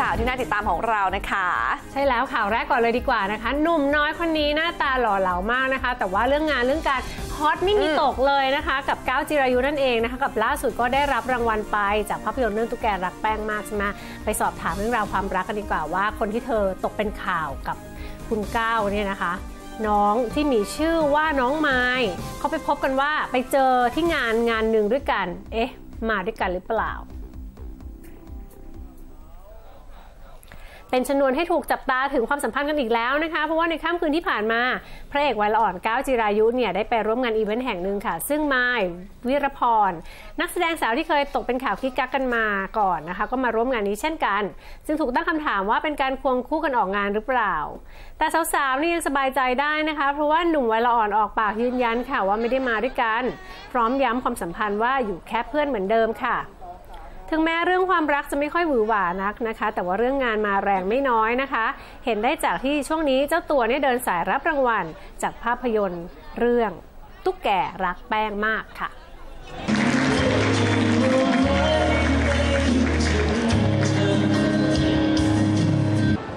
ข่าวที่น่าติดตามของเรานะคะ ใช่แล้วข่าวแรกก่อนเลยดีกว่านะคะหนุ่มน้อยคนนี้หน้าตาหล่อเหลามากนะคะ แต่ว่าเรื่องงานเรื่องการฮอตไม่มีตกเลยนะคะ กับก้าวจิรายุนั่นเองนะคะ กับล่าสุดก็ได้รับรางวัลไป จากภาพยนตร์เรื่องตุ๊กแกรักแป้งมากใช่ไหมไปสอบถามเรื่องราวความรักกันดีกว่าว่า คนที่เธอตกเป็นข่าวกับคุณก้าวเนี่ยนะคะน้องที่มีชื่อว่าน้องไม้เขาไปพบกันว่าไปเจอที่งานงานหนึ่งด้วยกัน เอ๊ะ มาด้วยกันหรือเปล่า เป็นชนวนให้ถูกจับตาถึงความสัมพันธ์กันอีกแล้วนะคะ เพราะว่าในค่ำคืนที่ผ่านมา พระเอกวัยละอ่อนก้าวจิรายุเนี่ยได้ไปร่วมงานอีเวนต์แห่งหนึ่งค่ะ ซึ่งไม้วิรพร นักแสดงสาวที่เคยตกเป็นข่าวคิกกักกันมาก่อนนะคะ ก็มาร่วมงานนี้เช่นกัน ซึ่งถูกตั้งคำถามว่าเป็นการควงคู่กันออกงานหรือเปล่า แต่สาวๆนี่ยังสบายใจได้นะคะ เพราะว่าหนุ่มวัยละอ่อนออกปากยืนยันค่ะว่าไม่ได้มาด้วยกัน พร้อมย้ำความสัมพันธ์ว่าอยู่แค่เพื่อนเหมือนเดิมค่ะ ถึงแม้เรื่องความรักจะไม่ค่อยหวือหวานักนะคะ แต่ว่าเรื่องงานมาแรงไม่น้อยนะคะ เห็นได้จากที่ช่วงนี้เจ้าตัวเนี่ยเดินสายรับรางวัล จากภาพยนตร์เรื่อง ตุ๊กแกรักแป้งมากค่ะ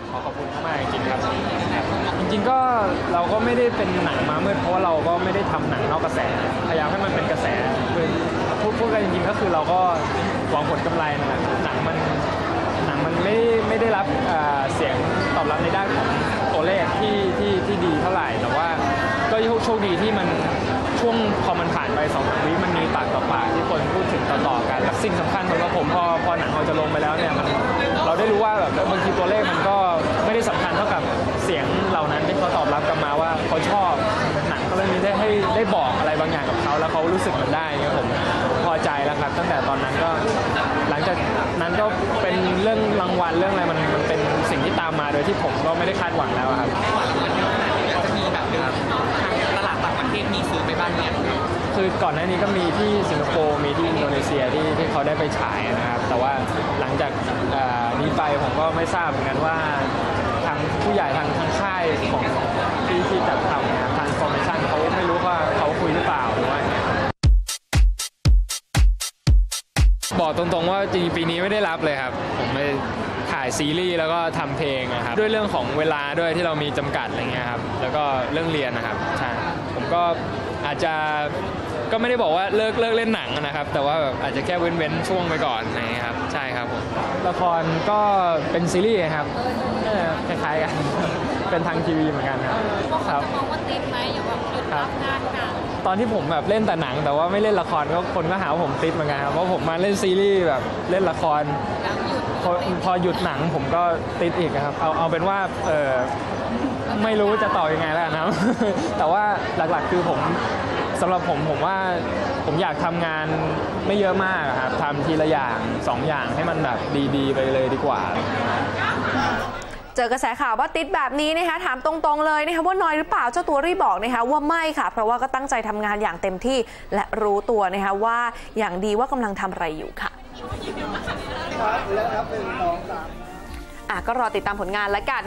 ขอขอบคุณมากจริงครับจริงก็เราก็ไม่ได้เป็นหนังมามืดเพราะว่าเราก็ไม่ได้ทำหนังนอกกระแส พยายามให้มันเป็นกระแสคือ พูดพูดกันจริงๆก็คือเราก็หวังผลกำไรนะ หนังมันหนังมันไม่ไม่ได้รับเอ่อเสียงตอบรับในด้านของตัวเลขที่ที่ที่ดีเท่าไหร่ แต่ว่าก็โชคดีที่มันช่วงพอมันผ่านไปสองสามวิมันมีปากต่อปากที่คนพูดถึงต่อๆกันและสิ่งสำคัญสำหรับผมพอพอหนังเราจะลงไปแล้วเนี่ยมันเราได้รู้ว่าแบบบางทีตัวเลขมันก็ไม่ได้สำคัญเท่ากับเสียงเหล่านั้นที่เขาตอบรับกลับมาว่าเขาชอบหนังก็เลยมีได้ให้ได้บอกอะไรบางอย่างกับเขาแล้วเขารู้สึกมันได้ครับผมผม ใจแล้วครับ ตั้งแต่ตอนนั้นก็หลังจากนั้นก็เป็นเรื่องรางวัลเรื่องอะไรมันมันเป็นสิ่งที่ตามมาโดยที่ผมก็ไม่ได้คาดหวังแล้วอะครับจะมีแบบทางตลาดต่างประเทศมีซื้อไปบ้างเนี่ยคือก่อนหน้านี้ก็มีที่สิงคโปร์มีที่อินโดนีเซียที่ที่เขาได้ไปฉายนะครับ แต่ว่าหลังจากเอ่อนี้ไปผมก็ไม่ทราบเหมือนกันว่าทางผู้ใหญ่ทางทางค่ายของที่ที่จัดทำ บอกตรงๆว่าจริงปีนี้ไม่ได้รับเลยครับ ผมไม่ถ่ายซีรีส์แล้วก็ทำเพลงนะครับ ด้วยเรื่องของเวลาด้วยที่เรามีจำกัดอะไรเงี้ยครับ แล้วก็เรื่องเรียนนะครับใช่ผมก็อาจจะก็ไม่ได้บอกว่าเลิกเลิกเล่นหนังนะครับ แต่ว่าแบบอาจจะแค่เว้นเว้นช่วงไปก่อนอะไรเงี้ยครับ ใช่ครับผมละครก็เป็นซีรีส์ครับคล้ายๆกัน เป็นทางทีวีเหมือนกันครับครับมองว่าติดไหมอย่างแบบหยุดรับงานกัน ตอนที่ผมแบบเล่นแต่หนัง แต่ว่าไม่เล่นละครก็คนก็หาว่าผมติดเหมือนกันครับเพราะผมมาเล่นซีรีส์แบบเล่นละครแล้วหยุดพอพอหยุดหนังผมก็ติดอีกครับเอาเอาเป็นว่าเออไม่รู้จะตอบยังไงแล้วนะครับ แต่ว่าหลักๆคือผมสำหรับผมผมว่าผมอยากทำงานไม่เยอะมากอะครับทำทีละอย่างสองอย่างให้มันแบบดีๆ ไปเลยดีกว่า เจอกระแสข่าวว่าติดแบบนี้นะคะถามตรงๆเลยนะคะว่าน้อยหรือเปล่าเจ้าตัวรีบบอกนะคะว่าไม่ค่ะ เพราะว่าก็ตั้งใจทำงานอย่างเต็มที่และรู้ตัวนะคะว่าอย่างดีว่ากำลังทำอะไรอยู่ค่ะอะก็รอติดตามผลงานและกัน